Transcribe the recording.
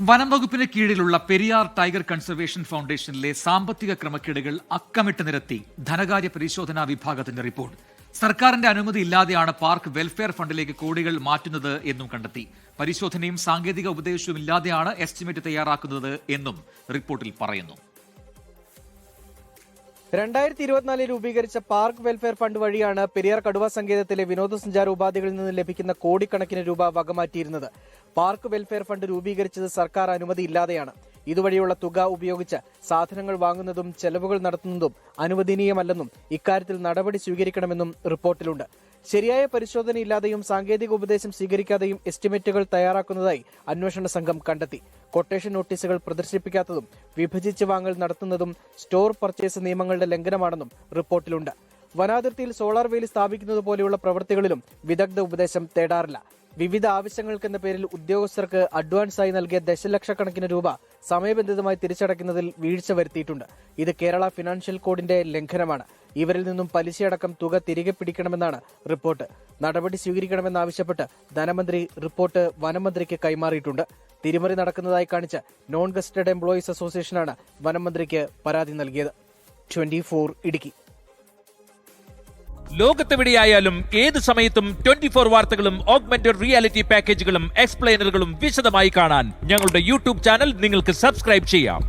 വനം വകുപ്പിന് കീഴിലുള്ള പെരിയാർ ടൈഗർ കൺസർവേഷൻ ഫൗണ്ടേഷനിലെ സാമ്പത്തിക ക്രമക്കേടുകൾ അക്കമിട്ട് നിരത്തി ധനകാര്യ പരിശോധനാ വിഭാഗത്തിന്റെ റിപ്പോർട്ട്. സർക്കാരിന്റെ അനുമതി ഇല്ലാതെയാണ് പാർക്ക് വെൽഫെയർ ഫണ്ടിലേക്ക് കോടികൾ മാറ്റുന്നത് എന്നും കണ്ടെത്തി. പരിശോധനയും സാങ്കേതിക ഉപദേശവും ഇല്ലാതെയാണ് എസ്റ്റിമേറ്റ് തയ്യാറാക്കുന്നത് എന്നും റിപ്പോർട്ടിൽ പറയുന്നു. രണ്ടായിരത്തി ഇരുപത്തിനാലിൽ രൂപീകരിച്ച പാർക്ക് വെൽഫെയർ ഫണ്ട് വഴിയാണ് പെരിയാർ കടുവ സങ്കേതത്തിലെ വിനോദസഞ്ചാര ഉപാധികളിൽ നിന്ന് ലഭിക്കുന്ന കോടിക്കണക്കിന് രൂപ വകമാറ്റിയിരുന്നത്. പാർക്ക് വെൽഫെയർ ഫണ്ട് രൂപീകരിച്ചത് സർക്കാർ അനുമതി ഇല്ലാതെയാണ്. ഇതുവഴിയുള്ള തുക ഉപയോഗിച്ച് സാധനങ്ങൾ വാങ്ങുന്നതും ചെലവുകൾ നടത്തുന്നതും അനുവദനീയമല്ലെന്നും ഇക്കാര്യത്തിൽ നടപടി സ്വീകരിക്കണമെന്നും റിപ്പോർട്ടിലുണ്ട്. ശരിയായ പരിശോധനയില്ലാതെയും സാങ്കേതിക ഉപദേശം സ്വീകരിക്കാതെയും എസ്റ്റിമേറ്റുകൾ തയ്യാറാക്കുന്നതായി അന്വേഷണ സംഘം കണ്ടെത്തി. കൊട്ടേഷൻ നോട്ടീസുകൾ പ്രദർശിപ്പിക്കാത്തതും വിഭജിച്ച് വാങ്ങൽ നടത്തുന്നതും സ്റ്റോർ പർച്ചേസ് നിയമങ്ങളുടെ ലംഘനമാണെന്നും റിപ്പോർട്ടിലുണ്ട്. വനാതിർത്തിയിൽ സോളാർ വേലി സ്ഥാപിക്കുന്നത് പോലെയുള്ള പ്രവൃത്തികളിലും വിദഗ്ധ ഉപദേശം തേടാറില്ല. വിവിധ ആവശ്യങ്ങൾക്കെന്ന പേരിൽ ഉദ്യോഗസ്ഥർക്ക് അഡ്വാൻസായി നൽകിയ ദശലക്ഷക്കണക്കിന് രൂപ സമയബന്ധിതമായി തിരിച്ചടയ്ക്കുന്നതിൽ വീഴ്ച വരുത്തിയിട്ടുണ്ട്. ഇത് കേരള ഫിനാൻഷ്യൽ കോഡിന്റെ ലംഘനമാണ്. ഇവരിൽ നിന്നും പലിശയടക്കം തുക തിരികെ പിടിക്കണമെന്നാണ് റിപ്പോർട്ട്. നടപടി സ്വീകരിക്കണമെന്നാവശ്യപ്പെട്ട് ധനമന്ത്രി റിപ്പോർട്ട് വനമന്ത്രിക്ക് കൈമാറിയിട്ടുണ്ട്. തിരിമറി നടക്കുന്നതായി കാണിച്ച് നോൺ ഗസ്റ്റഡ് എംപ്ലോയീസ് അസോസിയേഷനാണ് വനമന്ത്രിക്ക് പരാതി നൽകിയത്. ട്വന്റി ഇടുക്കി. ലോകത്തെവിടെയായാലും ഏത് സമയത്തും ട്വന്റി ഫോർ വാർത്തകളും ഓഗ്മെന്റഡ് റിയാലിറ്റി പാക്കേജുകളും എക്സ്പ്ലെയിനറുകളും വിശദമായി കാണാൻ ഞങ്ങളുടെ യൂട്യൂബ് ചാനൽ നിങ്ങൾക്ക് സബ്സ്ക്രൈബ് ചെയ്യാം.